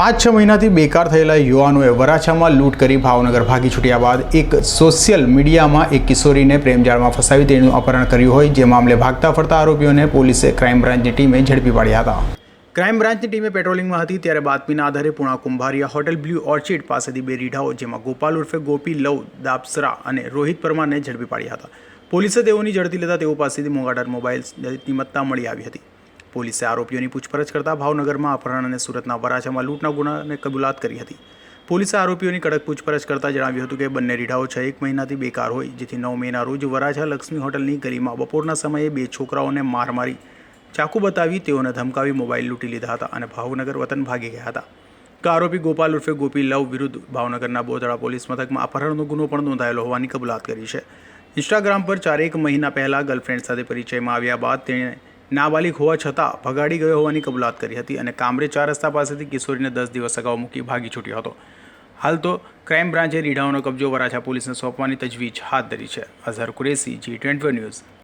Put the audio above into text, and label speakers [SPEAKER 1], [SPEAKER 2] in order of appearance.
[SPEAKER 1] પાંચ છ મહિનાથી બેકાર થયેલા યુવાનોએ વરાછામાં લૂંટ કરી ભાવનગર ભાગી છૂટ્યા બાદ એક સોશિયલ મીડિયામાં એક કિશોરીને પ્રેમજાળમાં ફસાવી તેનું અપહરણ કર્યું હોય, જે મામલે ભાગતા ફરતા આરોપીઓને પોલીસે ક્રાઇમ બ્રાન્ચની ટીમે ઝડપી પાડ્યા હતા. ક્રાઇમ બ્રાન્ચની ટીમે પેટ્રોલિંગમાં હતી ત્યારે બાતમીના આધારે Puna Kumbhariya hotel blue orchid પાસેથી બે રીઢાઓ, જેમાં ગોપાલ ઉર્ફે ગોપી લવ, દાપસરા અને રોહિત પરમારને ઝડપી પાડ્યા હતા. પોલીસે તેઓની ઝડપી લેતા તેઓ પાસેથી મોંઘાડર મોબાઈલ મત્તા મળી આવી હતી. પોલીસે આરોપીઓની પૂછપરછ કરતા ભાવનગરમાં અપહરણ અને સુરતના વરાછામાં લૂંટના ગુનાને કબૂલાત કરી હતી. પોલીસે આરોપીઓની કડક પૂછપરછ કરતા જણાવ્યું હતું કે બંને રીઢાઓ છ એક મહિનાથી બેકાર હોય, જેથી નવ મેના રોજ વરાછા લક્ષ્મી હોટલની ગલીમાં બપોરના સમયે બે છોકરાઓને માર મારી ચાકુ બતાવી તેઓને ધમકાવી મોબાઈલ લૂંટી લીધા હતા અને ભાવનગર વતન ભાગી ગયા હતા. તો આરોપી ગોપાલ ઉર્ફે ગોપી લવ વિરુદ્ધ ભાવનગરના બોધડા પોલીસ મથકમાં અપહરણનો ગુનો પણ નોંધાયેલો હોવાની કબૂલાત કરી છે. ઇન્સ્ટાગ્રામ પર ચારેક મહિના પહેલાં ગર્લફ્રેન્ડ સાથે પરિચયમાં આવ્યા બાદ તેણે નાબાલિગ હોવા છતાં ભગાડી ગયો હોવાની કબૂલાત કરી હતી અને કામરે ચાર રસ્તા પાસેથી કિશોરીને દસ દિવસ અગાઉ મૂકી ભાગી છૂટ્યો હતો. હાલ તો ક્રાઇમ બ્રાન્ચે રીઢાઓનો કબજો વરાછા પોલીસને સોંપવાની તજવીજ હાથ ધરી છે. Azhar Qureshi G twenty news.